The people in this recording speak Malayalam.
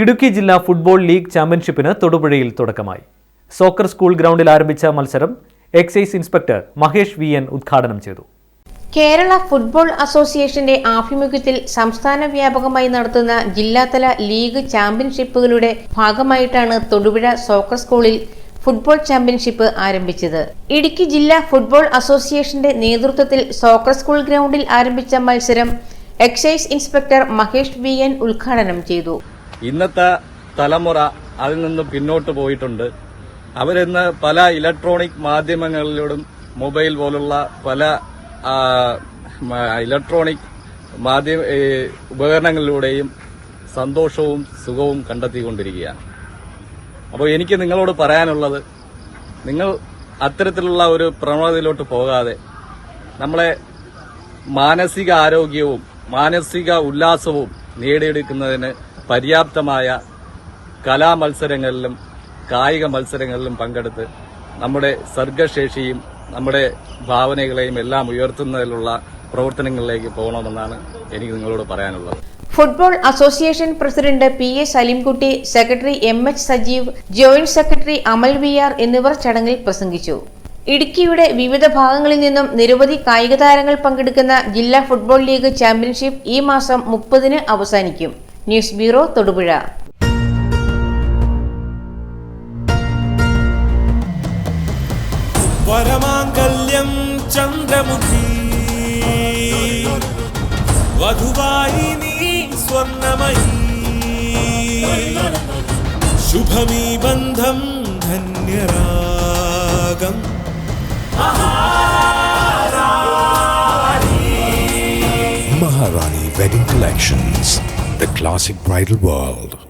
ഇടുക്കി ജില്ലാ ഫുട്ബോൾ ലീഗ് ചാമ്പ്യൻഷിപ്പിന് തൊടുപുഴയിൽ തുടക്കമായി. സോക്കർ സ്കൂൾ ഗ്രൗണ്ടിൽ ആരംഭിച്ച മത്സരം excise inspector Mahesh V N ഉദ്ഘാടനം ചെയ്തു. കേരള ഫുട്ബോൾ അസോസിയേഷന്റെ ആഭിമുഖ്യത്തിൽ സംസ്ഥാന വ്യാപകമായി നടത്തുന്ന ജില്ലാതല ലീഗ് ചാമ്പ്യൻഷിപ്പുകളുടെ ഭാഗമായിട്ടാണ് തൊടുപുഴ സോക്കർ സ്കൂളിൽ ഫുട്ബോൾ ചാമ്പ്യൻഷിപ്പ് ആരംഭിച്ചത്. ഇടുക്കി ജില്ലാ ഫുട്ബോൾ അസോസിയേഷന്റെ നേതൃത്വത്തിൽ സോക്കർ സ്കൂൾ ഗ്രൗണ്ടിൽ ആരംഭിച്ച മത്സരം excise inspector Mahesh V N ഉദ്ഘാടനം ചെയ്തു. ഇന്നത്തെ തലമുറ അതിൽ നിന്ന് പിന്നോട്ട് പോയിട്ടുണ്ട്. അവരിന്ന് പല ഇലക്ട്രോണിക് മാധ്യമങ്ങളിലൂടെ മൊബൈൽ പോലുള്ള പല ഇലക്ട്രോണിക് മാധ്യമ ഉപകരണങ്ങളിലൂടെയും സന്തോഷവും സുഖവും കണ്ടെത്തിക്കൊണ്ടിരിക്കുകയാണ്. അപ്പോൾ എനിക്ക് നിങ്ങളോട് പറയാനുള്ളത് നിങ്ങൾ അത്തരത്തിലുള്ള ഒരു പ്രവണതയിലോട്ട് പോകാതെ നമ്മളെ മാനസിക ആരോഗ്യവും മാനസിക ഉല്ലാസവും നേടിയെടുക്കുന്നതിന് പര്യാപ്തമായ കലാമത്സരങ്ങളിലും കായിക മത്സരങ്ങളിലും പങ്കെടുത്ത് നമ്മുടെ സർഗശേഷിയും നമ്മുടെ ഭാവനകളെയും എല്ലാം ഉയർത്തുന്നതിലുള്ള പ്രവർത്തനങ്ങളിലേക്ക് പോകണമെന്നാണ് എനിക്ക് നിങ്ങളോട് പറയാനുള്ളത്. Football association president P A Salimkutty secretary M H Sajeev joint secretary Amal V R എന്നിവർ ചടങ്ങിൽ പ്രസംഗിച്ചു. ഇടുക്കിയുടെ വിവിധ ഭാഗങ്ങളിൽ നിന്നും നിരവധി കായിക താരങ്ങൾ പങ്കെടുക്കുന്ന ജില്ലാ ഫുട്ബോൾ ലീഗ് ചാമ്പ്യൻഷിപ്പ് ഈ മാസം മുപ്പതിന് അവസാനിക്കും. News bureau Thodupuzha. വരമാംഗല്യം ചന്ദ്രമുഖി. വധുവായി നീ സ്വർണമയി ശുഭമീ ബന്ധം ധന്യരാഗം. Maharani wedding Collections, the classic bridal world.